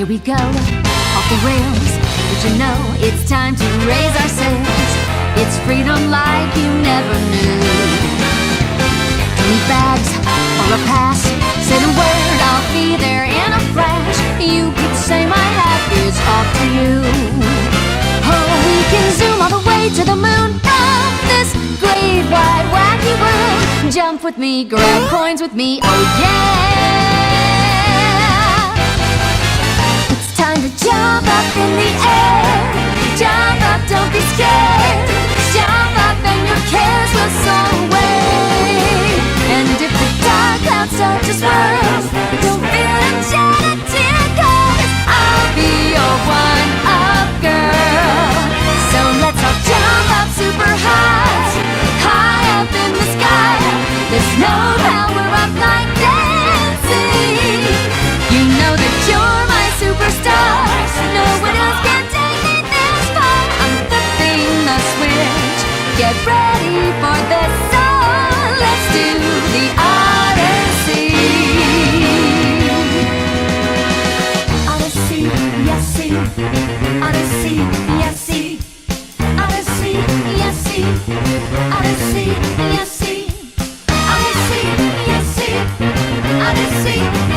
Here we go, off the rails. But you know it's time to raise our sails. It's freedom like you never knew. Twenty bags or a pass. Say the word, I'll be there in a flash. You could say my hat is off to you. Oh, we can zoom all the way to the moon from this great wide wacky world. Jump with me, grab coins with me, oh yeah. just words. Don't feel I'll be your one up girl. So let's jump up super high, high up in the sky. There's no power up like dancing. You know that you're my superstar. No one else can take me this far. I'm the switch. Get ready for this. see, yes, see. I see, yes, see. I see.